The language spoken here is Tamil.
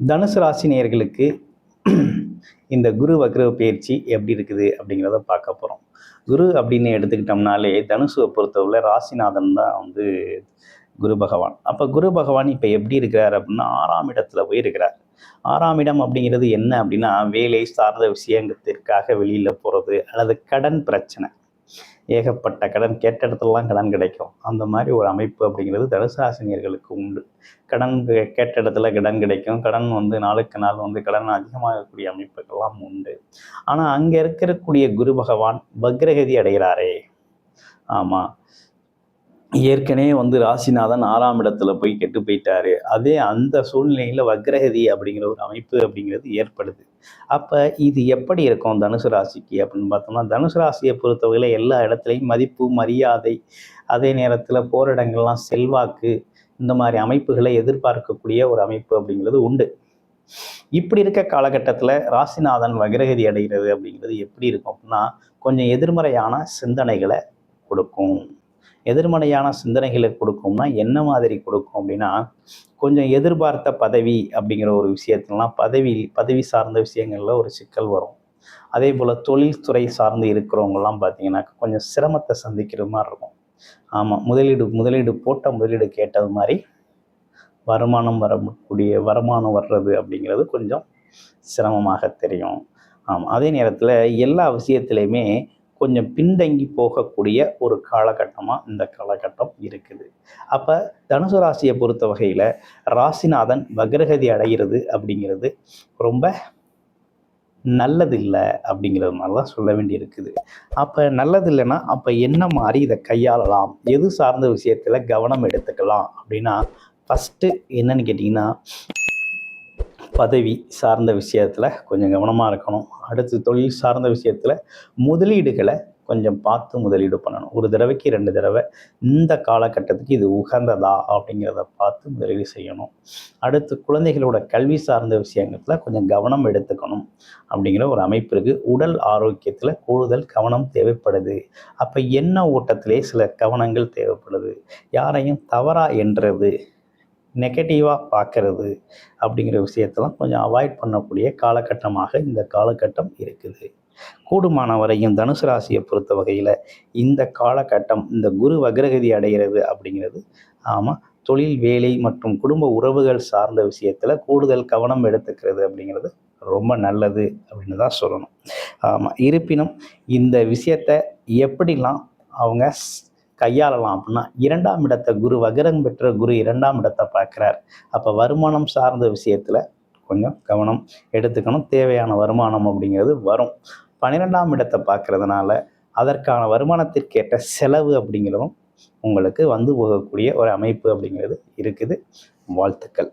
தனுசு ராசி நேர்களுக்கு இந்த குரு வக்ர பயிற்சி எப்படி இருக்குது அப்படிங்கிறத பார்க்க போகிறோம் குரு அப்படின்னு எடுத்துக்கிட்டோம்னாலே தனுசுவை பொறுத்தவரை ராசிநாதன் தான் வந்து குரு பகவான். அப்போ குரு பகவான் இப்போ எப்படி இருக்கிறார் அப்படின்னா ஆறாம் இடத்துல போய் இருக்கிறார். ஆறாம் இடம் அப்படிங்கிறது என்ன அப்படின்னா வேலை சார்ந்த விஷயங்கத்திற்காக வெளியில் போகிறது அல்லது கடன் பிரச்சனை. ஏகப்பட்ட கடன் கேட்ட இடத்துலலாம் கடன் கிடைக்கும். அந்த மாதிரி ஒரு அமைப்பு அப்படிங்கிறது தனுசாசினியர்களுக்கு உண்டு. கடன் கேட்ட இடத்துல கடன் கிடைக்கும். கடன் வந்து நாளுக்கு நாள் வந்து கடன் அதிகமாகக்கூடிய அமைப்புகள்லாம் உண்டு. ஆனால் அங்கே இருக்கக்கூடிய குரு பகவான் பக்ரகதி அடைகிறாரே. ஆமாம் ஏற்கனவே வந்து ராசிநாதன் ஆறாம் இடத்துல போய் கெட்டு போயிட்டாரு. அதே அந்த சூழ்நிலையில் வக்ரகதி அப்படிங்கிற ஒரு அமைப்பு அப்படிங்கிறது ஏற்படுது. அப்போ இது எப்படி இருக்கும் தனுசு ராசிக்கு அப்படின்னு பார்த்தோம்னா தனுசு ராசியை பொறுத்தவரையில எல்லா இடத்துலையும் மதிப்பு மரியாதை அதே நேரத்தில் போரிடங்கள்லாம் செல்வாக்கு இந்த மாதிரி அமைப்புகளை எதிர்பார்க்கக்கூடிய ஒரு அமைப்பு அப்படிங்கிறது உண்டு. இப்படி இருக்க காலகட்டத்தில் ராசிநாதன் வக்ரகதி அடைகிறது அப்படிங்கிறது எப்படி இருக்கும் அப்படின்னா கொஞ்சம் எதிர்மறையான சிந்தனைகளை கொடுக்கும். எதிர்மறையான சிந்தனைகளை கொடுக்கும்னா என்ன மாதிரி கொடுக்கும் அப்படின்னா கொஞ்சம் எதிர்பார்த்த பதவி அப்படிங்கிற ஒரு விஷயத்துலலாம் பதவி பதவி சார்ந்த விஷயங்களில் ஒரு சிக்கல் வரும். அதே போல் தொழில்துறை சார்ந்து இருக்கிறவங்கலாம் பார்த்தீங்கன்னா கொஞ்சம் சிரமத்தை சந்திக்கிற மாதிரி இருக்கும். ஆமாம் முதலீடு முதலீடு போட்ட முதலீடு கேட்டது மாதிரி வருமானம் வரக்கூடிய வருமானம் வர்றது அப்படிங்கிறது கொஞ்சம் சிரமமாக தெரியும். ஆமாம் அதே நேரத்தில் எல்லா விஷயத்துலையுமே கொஞ்சம் பின்தங்கி போகக்கூடிய ஒரு காலகட்டமாக இந்த காலகட்டம் இருக்குது. அப்போ தனுசு ராசியை பொறுத்த வகையில் ராசிநாதன் வக்ரகதி அடைகிறது அப்படிங்கிறது ரொம்ப நல்லதில்லை அப்படிங்கிறது மாதிரி தான் சொல்ல வேண்டி இருக்குது அப்போ நல்லதில்லைன்னா அப்போ என்ன மாதிரி இதை கையாளலாம்? எது சார்ந்த விஷயத்தில் கவனம் எடுத்துக்கலாம் அப்படின்னா ஃபஸ்ட்டு என்னன்னு கேட்டிங்கன்னா பதவி சார்ந்த விஷயத்தில் கொஞ்சம் கவனமாக இருக்கணும். அடுத்து தொழில் சார்ந்த விஷயத்தில் முதலீடுகளை கொஞ்சம் பார்த்து முதலீடு பண்ணணும். ஒரு தடவைக்கு ரெண்டு தடவை இந்த காலகட்டத்துக்கு இது உகந்ததா அப்படிங்கிறத பார்த்து முதலீடு செய்யணும். அடுத்து குழந்தைகளோட கல்வி சார்ந்த விஷயத்தில் கொஞ்சம் கவனம் எடுத்துக்கணும் அப்படிங்கிற ஒரு அமைப்பு இருக்குது உடல் ஆரோக்கியத்தில் கூடுதல் கவனம் தேவைப்படுது. அப்போ என்ன ஓட்டத்திலே சில கவனங்கள் தேவைப்படுது. யாரையும் தவறா என்றது நெகட்டிவாக பார்க்கறது அப்படிங்கிற விஷயத்தெல்லாம் கொஞ்சம் அவாய்ட் பண்ணக்கூடிய காலகட்டமாக இந்த காலகட்டம் இருக்குது. கூடுமான வரையும் தனுசு ராசியை பொறுத்த வகையில் இந்த காலகட்டம் இந்த குரு வக்ரகதி அடைகிறது அப்படிங்கிறது ஆமாம் தொழில் வேலை மற்றும் குடும்ப உறவுகள் சார்ந்த விஷயத்தில் கூடுதல் கவனம் எடுத்துக்கிறது அப்படிங்கிறது ரொம்ப நல்லது அப்படின்னு தான் சொல்லணும். ஆமாம் இருப்பினும் இந்த விஷயத்தை எப்படிலாம் அவங்க கையாளலாம் அப்படின்னா இரண்டாம் இடத்தை குரு வகரம் பெற்ற குரு இரண்டாம் இடத்தை பார்க்குறார். அப்போ வருமானம் சார்ந்த விஷயத்தில் கொஞ்சம் கவனம் எடுத்துக்கணும். தேவையான வருமானம் அப்படிங்கிறது வரும். பன்னிரெண்டாம் இடத்தை பார்க்குறதுனால அதற்கான வருமானத்திற்கேற்ற செலவு அப்படிங்கிறதும் உங்களுக்கு வந்து போகக்கூடிய ஒரு அமைப்பு அப்படிங்கிறது இருக்குது. வாழ்த்துக்கள்.